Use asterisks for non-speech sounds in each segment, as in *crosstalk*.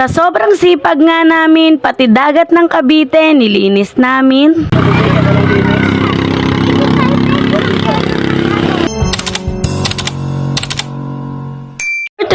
Sa sobrang sipag nga namin, pati dagat ng Cavite, nilinis namin.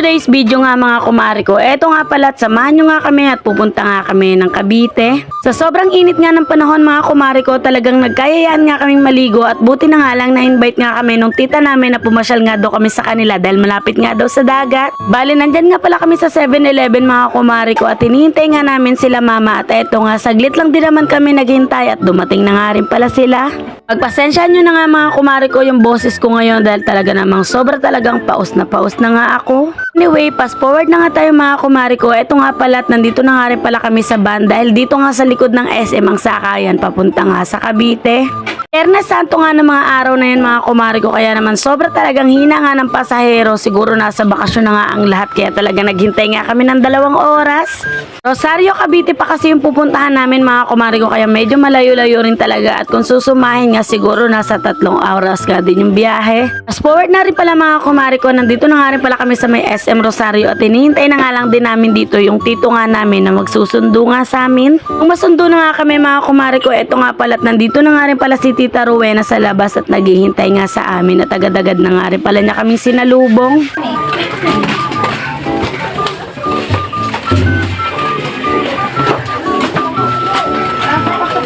Today's video nga mga kumari ko, eto nga pala at samahan nga kami at pupunta nga kami ng Cavite. Sa sobrang init nga ng panahon mga kumari ko, talagang nagkayayaan nga kaming maligo at buti na nga lang na-invite nga kami nung tita namin na pumasyal nga daw kami sa kanila dahil malapit nga daw sa dagat. Bali, nandyan nga pala kami sa 7-Eleven mga kumari ko at hinihintay nga namin sila mama at eto nga, saglit lang din naman kami naghintay at dumating na nga rin pala sila. Pagpasensya nyo na nga mga kumari ko yung boses ko ngayon dahil talaga namang sobra talagang paus na paus na nga ako. Anyway, fast forward na nga tayo mga kumari ko. Ito nga pala at nandito na nga rin pala kami sa van dahil dito nga sa likod ng SM ang sakayan papunta nga sa Cavite. Ernest Santo nga ng mga araw na yun mga kumari ko. Kaya naman sobra talagang hina nga ng pasahero. Siguro nasa bakasyon na nga ang lahat. Kaya talaga naghintay nga kami ng dalawang oras. Rosario Cavite pa kasi yung pupuntahan namin mga kumari ko. Kaya medyo malayo-layo rin talaga. At kung susumahin nga siguro nasa tatlong oras ka din yung biyahe. Fast forward na rin pala mga kumari ko. Nandito na nga rin pala kami sa may SM Rosario. At hinihintay na nga lang din namin dito yung tito nga namin na magsusundo nga sa amin. Kung masundo na nga kami mga kumari ko eto nga pala. At nandito na nga rin pala si Tita Rowena sa labas at naghihintay nga sa amin at agad-agad na nga rin pala niya kaming sinalubong. Pasok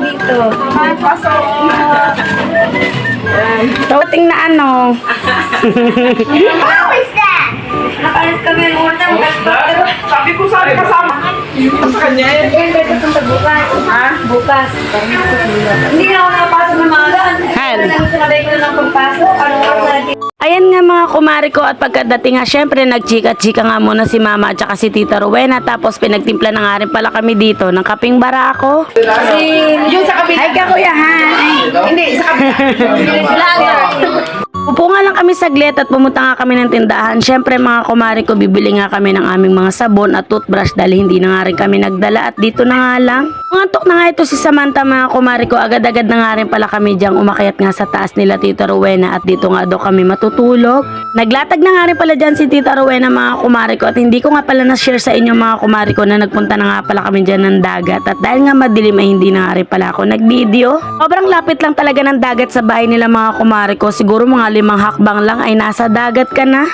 dito. So, ting na ano, Nakalis kami ng utang. Sabi ko sabi kasama. Sa kanya eh. Yan, pwede punta bukas. Ha? Bukas. Hindi na ako nakapasok ng mga gaan. Hal. Ano sinabay ko na pagpasok? Ano oras na? Ayan nga mga kumari ko at pagkadating nga syempre nagchika-chika nga muna si mama at saka si tita Rowena tapos pinagtimpla na nga rin pala kami dito ng kaping barako. Kasi, Yun sa kabila. Ay ka kuya ha! Hindi, sa kabila. *laughs* Upo nga lang kami saglit at pumunta nga kami ng tindahan. Syempre mga kumari ko bibili nga kami ng aming mga sabon at toothbrush dahil hindi na nga rin kami nagdala at dito na nga lang. Mangantok na nga ito si Samantha mga kumari ko agad-agad na nga rin pala kami diyang umakyat nga sa taas nila Tita Rowena at dito nga daw kami matutulog. Naglatag na nga rin pala dyan si Tita Rowena mga kumari ko at hindi ko nga pala na-share sa inyo mga kumari ko na nagpunta na nga pala kami dyan ng dagat at dahil nga madilim ay hindi na nga rin pala ako nag-video. Sobrang lapit lang talaga ng dagat sa bahay nila mga kumari ko siguro mga limang hakbang lang ay nasa dagat ka na.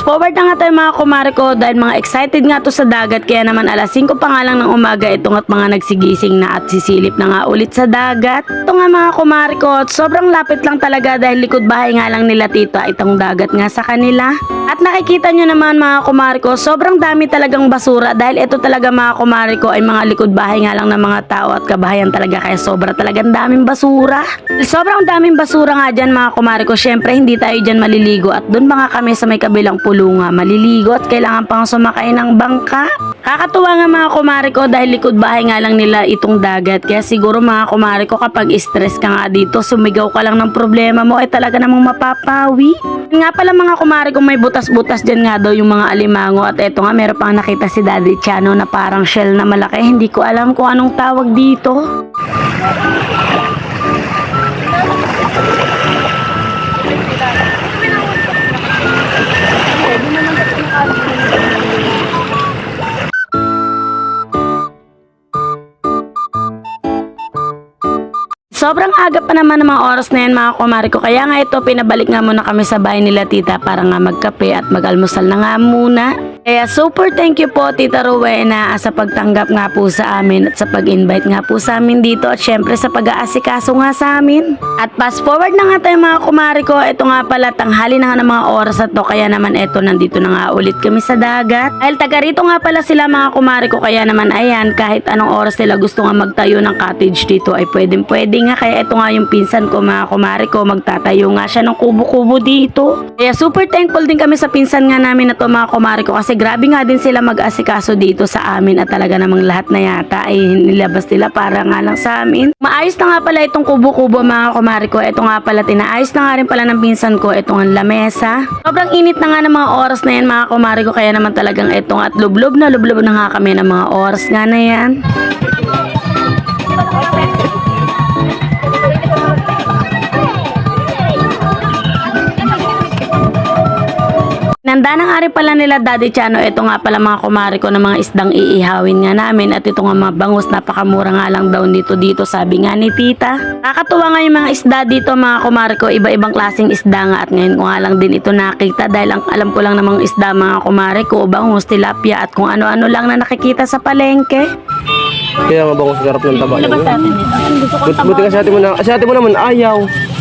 Forward na nga tayo mga kumari ko dahil mga excited nga to sa dagat kaya naman alas 5 pa nga lang ng umaga itong at mga nagsigising na at sisilip na nga ulit sa dagat. Ito nga mga kumari ko at sobrang lapit lang talaga dahil likod bahay nga lang nila tita itong dagat nga sa kanila. At nakikita nyo naman mga kumari ko sobrang dami talagang basura dahil ito talaga mga kumari ko ay mga likod bahay nga lang ng mga tao at kabahayan talaga kaya sobra talagang daming basura. Sobrang daming basura nga dyan mga kumari ko syempre hindi tayo dyan maliligo at doon mga kami sa may kabilang pulunga maliligo at kailangan pang sumakay ng bangka. Kakatuwa nga mga kumari ko dahil likod bahay nga lang nila itong dagat kaya siguro mga kumari ko kapag stress ka nga dito sumigaw ka lang ng problema mo ay talaga namang mapapawi. Nga pala mga kumari ko may butas-butas dyan nga daw yung mga alimango at eto nga meron pang nakita si Daddy Chano na parang shell na malaki hindi ko alam kung anong tawag dito. Sobrang aga pa naman ng mga oras na yan mga kumari ko. Kaya nga ito, pinabalik nga muna kami sa bahay nila tita para nga magkape at magalmusal na nga muna. Kaya super thank you po Tita Rowena sa pagtanggap nga po sa amin at sa pag-invite nga po sa amin dito at syempre sa pag-aasikaso nga sa amin. At fast forward na nga tayo mga kumari ko. Ito nga pala tanghali na nga ng mga oras na to kaya naman eto nandito na nga ulit kami sa dagat. Dahil taga rito nga pala sila mga kumari ko kaya naman ayan kahit anong oras nila gusto nga magtayo ng cottage dito ay pwedeng pwede nga kaya ito nga yung pinsan ko mga kumari ko magtatayo nga siya ng kubo-kubo dito. Kaya super thankful din kami sa pinsan nga namin na to mga kumari ko kasi grabe nga din sila mag-asikaso dito sa amin at talaga namang lahat na yata ay nilabas nila para nga lang sa amin. Maayos na nga pala itong kubo-kubo mga kumari ko. Ito nga pala tinaayos na nga rin pala ng pinsan ko itong ang lamesa. Sobrang init na nga ng mga oras na yan mga kumari ko kaya naman talagang itong at lublob na lublob na nga kami ng mga oras nga na yan. Nanda na nga rin pala nila Daddy Chano, ito nga pala mga kumari ko na mga isdang iihawin nga namin at ito nga mga bangus, napakamura nga lang daw dito dito sabi nga ni tita. Nakakatuwa nga yung mga isda dito mga kumari ko, iba-ibang klaseng isda nga at ngayon ko nga lang din ito nakita dahil ang alam ko lang namang isda mga kumari ko, bangus, tilapia at kung ano-ano lang na nakikita sa palengke. Kaya nga bangus sarap ng taba. Labas natin dito. Gusto ko But, buti ka sa ate mo na, sa ate mo naman ayaw.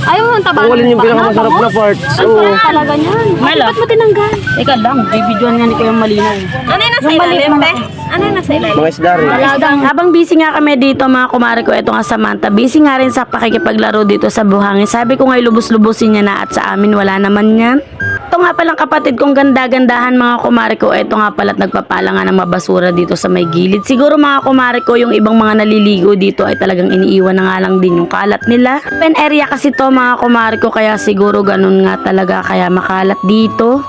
Ayaw mo ang taba. Ang walin yung pinakamasarap na part. Oo. Talaga niyan. Mala. Ba't mo tinanggal? Teka lang, bibidyoan nga ni Kuya Malinaw. Ano yung nasa ilalim, te? Ano yung nasa ilalim? Mga isda rin. Habang busy nga kami dito mga kumari ko, eto nga Samantha, busy nga rin sa pakikipaglaro dito sa buhangin. Sabi ko nga lubos-lubosin niya na at sa amin wala naman yan. Ito nga palang kapatid kong ganda-gandahan mga kumari ko, eto nga pala't nagpapala nga ng mabasura dito sa may gilid. Siguro mga kumari ko, yung ibang mga naliligo dito ay talagang iniiwan na nga lang din yung kalat nila. Open area kasi to mga kumari ko, kaya siguro ganun nga talaga kaya makalat dito.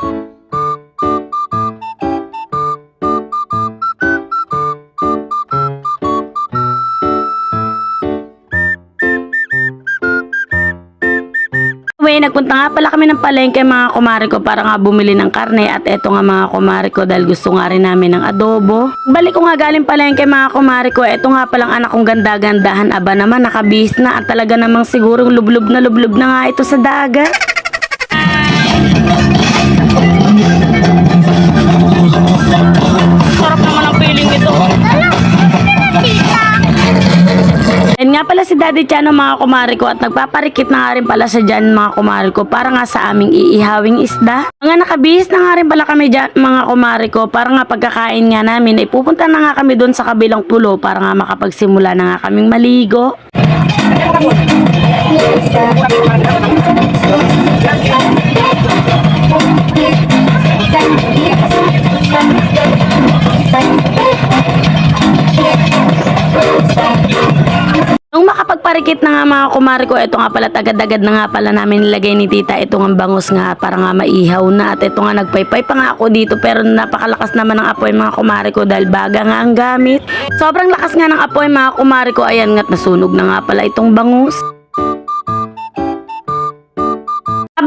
Nagpunta nga pala kami ng palengke mga kumari ko para nga bumili ng karne at eto nga mga kumari ko dahil gusto nga rin namin ng adobo. Balik ko nga galing palengke mga kumari ko, eto nga palang anak kong ganda-gandahan aba naman nakabihis na at talaga namang siguro lublub na lublub na nga ito sa dagat. Nga pala si Daddy Chano mga kumari ko at nagpaparikit na nga rin pala siya dyan mga kumari ko para nga sa aming iihawing isda. Mga nakabihis na nga rin pala kami dyan mga kumari ko para nga pagkakain nga namin ay pupunta na nga kami doon sa kabilang pulo para nga makapagsimula na nga kaming maligo. Nung makapagparikit na nga mga kumari ko, ito nga pala agad-agad na nga pala namin nilagay ni tita. Ito nga bangus nga para nga maihaw na. At ito nga nagpaypay pa nga ako dito. Pero napakalakas naman ng apoy mga kumari ko dahil baga nga ang gamit. Sobrang lakas nga ng apoy mga kumari ko, ayan nga't nasunog na nga pala itong bangus.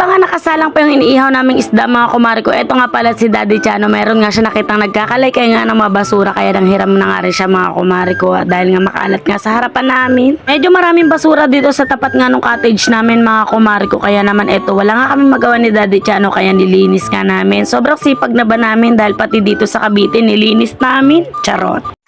Habang nga nakasalang pa yung iniihaw naming isda mga kumari ko, eto nga pala si Daddy Chano, mayroon nga siya nakitang nagkakalay kaya nga ng mga basura kaya nang hiram na nga rin siya mga kumari ko dahil nga makalat nga sa harapan namin. Medyo maraming basura dito sa tapat nga nung cottage namin mga kumari ko kaya naman eto wala nga kami magawa ni Daddy Chano kaya nilinis nga namin. Sobrang sipag na ba namin dahil pati dito sa Cavite nilinis namin. Charot.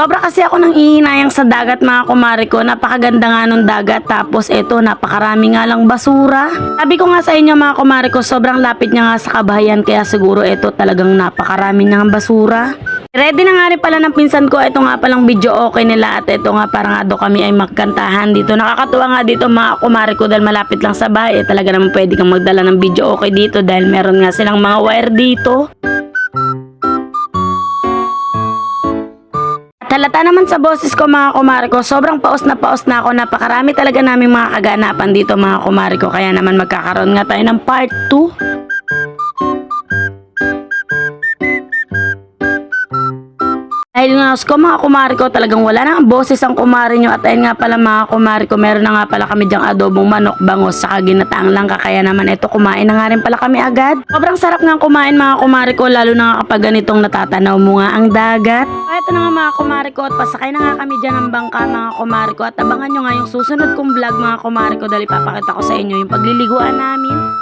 Sobra kasi ako nang ihinayang sa dagat mga kumari ko. Napakaganda nga nung dagat. Tapos eto, napakarami nga lang basura. Sabi ko nga sa inyo mga kumari ko, sobrang lapit niya nga sa kabahayan. Kaya siguro eto talagang napakarami niya basura. Ready na nga rin pala ng pinsan ko. Ito nga palang video okay nila. At ito nga parang nga daw kami ay magkantahan dito. Nakakatuwa nga dito mga kumari ko dahil malapit lang sa bahay. Eh, talaga naman pwede kang magdala ng video okay dito. Dahil meron nga silang mga wire dito. Halata naman sa boses ko mga kumari ko, sobrang paos na paos na ako. Napakarami talaga namin mga kaganapan dito mga kumari ko. Kaya naman magkakaroon nga tayo ng part 2. Dahil nga ko mga kumari ko talagang wala na ang boses ang kumari nyo at ayun nga pala mga kumari ko meron na nga pala kami dyang adobong manok bangos saka ginataang langka kaya naman ito kumain na nga rin pala kami agad. Sobrang sarap nga kumain mga kumari ko lalo na kapag ganitong natatanaw mo nga ang dagat. Ito na nga mga kumari ko at pasakay na nga kami dyan ng bangka mga kumari ko at abangan nyo nga yung susunod kong vlog mga kumari ko dahil papakita ko sa inyo yung pagliliguan namin.